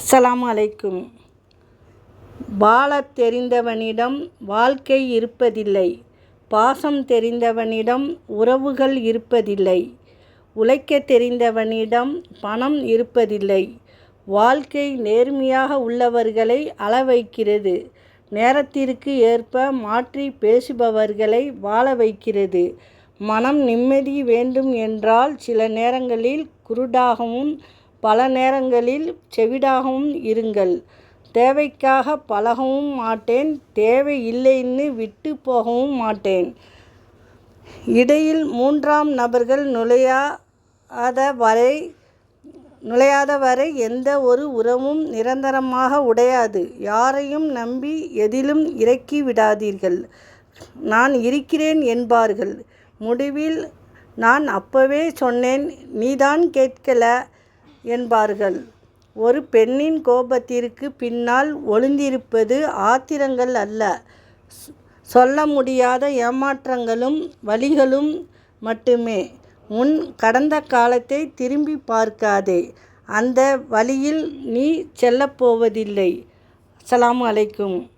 அஸ்ஸலாமு அலைக்கும். வாழத் தெரிந்தவனிடம் வாழ்க்கை இருப்பதில்லை. பாசம் தெரிந்தவனிடம் உறவுகள் இருப்பதில்லை. உழைக்கத் தெரிந்தவனிடம் பணம் இருப்பதில்லை. வாழ்க்கை நேர்மையாக உள்ளவர்களை அள வைக்கிறது நேரத்திற்கு ஏற்ப மாற்றி பேசுபவர்களை வாழ வைக்கிறது. மனம் நிம்மதி வேண்டும் என்றால் சில நேரங்களில் குருடாகவும் பல நேரங்களில் செவிடாகவும் இருங்கள். தேவைக்காக பழகவும் மாட்டேன். தேவை இல்லைன்னு விட்டு போகவும் மாட்டேன். இடையில் மூன்றாம் நபர்கள் நுழையாத வரை நுழையாத வரை எந்த ஒரு உறவும் நிரந்தரமாக உடையாது. யாரையும் நம்பி எதிலும் இறக்கி விடாதீர்கள். நான் இருக்கிறேன் என்பார்கள். முடிவில் நான் அப்பவே சொன்னேன் நீதான் கேட்கல. என்பார்கள். ஒரு பெண்ணின் கோபத்திற்கு பின்னால் ஒளிந்திருப்பது ஆத்திரங்கள் அல்ல. சொல்ல முடியாத ஏமாற்றங்களும் வழிகளும் மட்டுமே. உன் கடந்த காலத்தை திரும்பி பார்க்காதே. அந்த வழியில் நீ செல்லப்போவதில்லை அஸ்ஸலாமு அலைக்கும்.